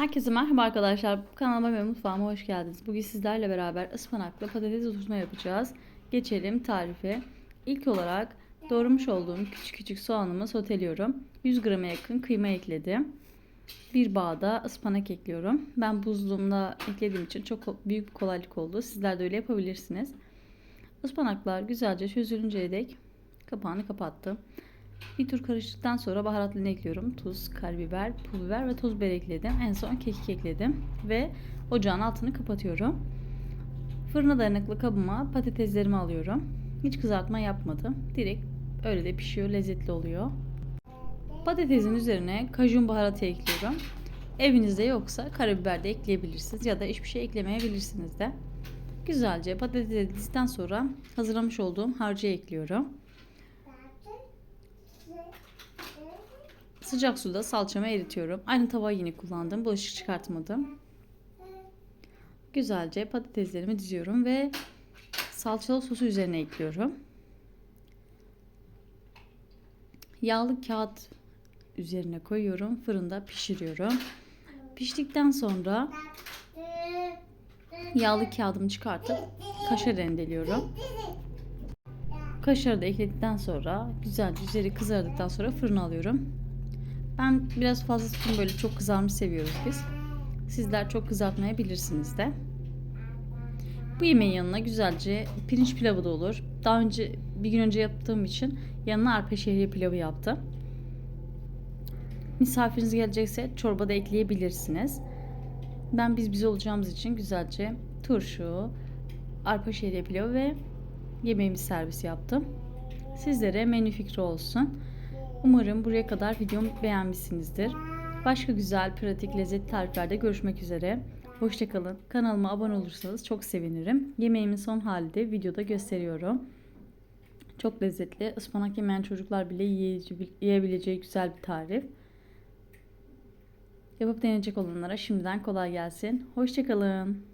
Herkese merhaba arkadaşlar. Kanalıma ve mutfağıma hoş geldiniz. Bugün sizlerle beraber ıspanaklı patates oturtma yapacağız. Geçelim tarife. İlk olarak doğramış olduğum küçük küçük soğanımı soteliyorum. 100 grama yakın kıyma ekledim. Bir bağda ıspanak ekliyorum. Ben buzluğumda eklediğim için çok büyük bir kolaylık oldu. Sizler de öyle yapabilirsiniz. Ispanaklar güzelce çözülünceye dek kapağını kapattım. Bir tur karıştıktan sonra baharatlarını ekliyorum. Tuz, karabiber, pul biber ve toz biber ekledim. En son kekik ekledim ve ocağın altını kapatıyorum. Fırına dayanıklı kabıma patateslerimi alıyorum. Hiç kızartma yapmadım. Direkt öyle de pişiyor, lezzetli oluyor. Patatesin üzerine kajun baharatı ekliyorum. Evinizde yoksa karabiber de ekleyebilirsiniz ya da hiçbir şey eklemeyebilirsiniz de. Güzelce patatesi dizdikten sonra hazırlamış olduğum harcı ekliyorum. Sıcak suda salçamı eritiyorum. Aynı tavayı yine kullandım. Bulaşık çıkartmadım. Güzelce patateslerimi diziyorum ve salçalı sosu üzerine ekliyorum. Yağlı kağıt üzerine koyuyorum. Fırında pişiriyorum. Piştikten sonra yağlı kağıdımı çıkartıp kaşar rendeliyorum. Kaşarı da ekledikten sonra güzelce üzeri kızardıktan sonra fırına alıyorum. Ben biraz fazla tutun böyle çok kızarmış seviyoruz biz. Sizler çok kızartmayabilirsiniz de. Bu yemeğin yanına güzelce pirinç pilavı da olur. Daha önce bir gün önce yaptığım için yanına arpa şehriye pilavı yaptım. Misafiriniz gelecekse çorba da ekleyebilirsiniz. Ben biz biz olacağımız için güzelce turşu, arpa şehriye pilavı ve yemeğimiz servis yaptım. Sizlere menü fikri olsun. Umarım buraya kadar videomu beğenmişsinizdir. Başka güzel, pratik, lezzetli tariflerde görüşmek üzere. Hoşçakalın. Kanalıma abone olursanız çok sevinirim. Yemeğimin son hali de videoda gösteriyorum. Çok lezzetli. Ispanak yemeyen çocuklar bile yiyebileceği güzel bir tarif. Yapıp deneyecek olanlara şimdiden kolay gelsin. Hoşçakalın.